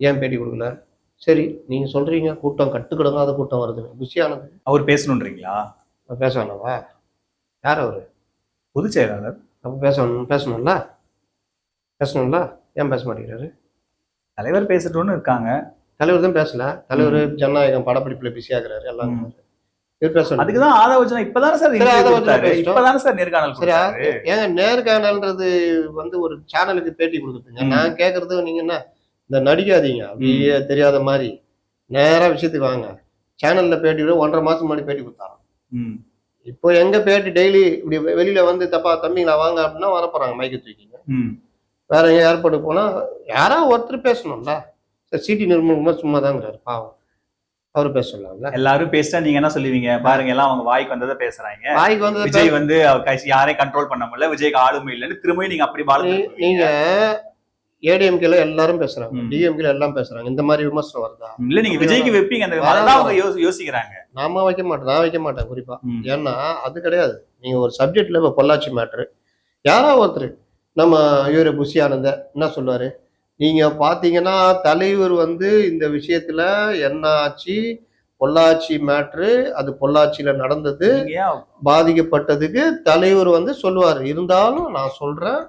ஏன் பேட்டி கொடுக்கல? சரி நீங்க சொல்றீங்க கூட்டம் கட்டுக்கிடங்காத கூட்டம் வருது. புஷியானது அவர் பேசணுன்றீங்களா? பேச வேணாவா யார் அவரு? பொதுச் செயலாளர். அப்ப பேசணும் பேசணும்ல? பேசணும்ல? ஏன் பேச மாட்டேங்கிறாரு? தலைவர் பேசட்டும்னு இருக்காங்க. தலைவர் தான் பேசல. தலைவர் ஜனநாயகம் படப்பிடிப்புல பிஸியாகிறாரு எல்லாம் அதுக்குதான் ஆதவச்சனா இப்பதானே சார் சரி. இப்பதானே சார் நேர்காணல் கொடுத்தாரு. ஏங்க நேர்காணல்ன்றது வந்து ஒரு சேனலுக்கு பேட்டி ம். நான் கேட்கறது நீங்க என்ன? இந்த நடிக்காதீங்க. அப்படியே தெரியாத மாதிரி. நேரா விஷயத்துக்கு வாங்க. சேனல்ல பேட்டி கூட ஒன்றரை மாசம் முன்னாடி பேட்டி கொடுத்தாங்க. இப்போ எங்க பேட்டி டெய்லி இப்படி வெளியில வந்து தப்பா தம்பிங்களா வாங்க அப்படின்னா வரப்போறாங்க. மைக்க தூக்கிங்க. வேற எங்க ஏற்பாடு போனா யாரா ஒருத்தர் பேசணும்ல. சார் சிடி நிர்மல்குமார் சும்மா தாங்கிறாரு பாவம். அவர் பேச சொல்லலாம்ல எல்லாரும் பேசிட்டா நீங்க என்ன சொல்லுவீங்க? பாருங்க எல்லாம் அவங்க வாய்க்கு வந்ததை பேசுறாங்க. வாய்க்கு வந்து விஜய் வந்து யாரையும் கண்ட்ரோல் பண்ண முடியல. விஜய்க்கு ஆளுமை இல்லைன்னு திரும்பவும் நீங்க அப்படி நீங்க ஏடிஎம்கேல எல்லாரும் பேசுறாங்க. டிஎம்கேல எல்லாம் பேசுறாங்க. இந்த மாதிரி விமர்சனம் வருதா? இல்ல நீங்க விஜய்க்கு வைப்பீங்க அந்த அவங்க யோசிக்கிறாங்க. நாம வைக்க மாட்டேன் நான் வைக்க மாட்டேன் குறிப்பா. ஏன்னா அது கிடையாது. நீங்க ஒரு சப்ஜெக்ட்ல இப்ப பொள்ளாச்சி மேட்ரு யாரோ ஒருத்தர் நம்ம இவரு புஷி ஆனந்த என்ன சொல்லுவாரு? நீங்க பாத்தீங்கன்னா தலைவர் வந்து இந்த விஷயத்துல என்ன ஆச்சு? பொள்ளாச்சி மேட்ரு அது பொள்ளாச்சியில நடந்தது. பாதிக்கப்பட்டதுக்கு தலைவர் வந்து சொல்லுவாரு. இருந்தாலும் நான் சொல்றேன்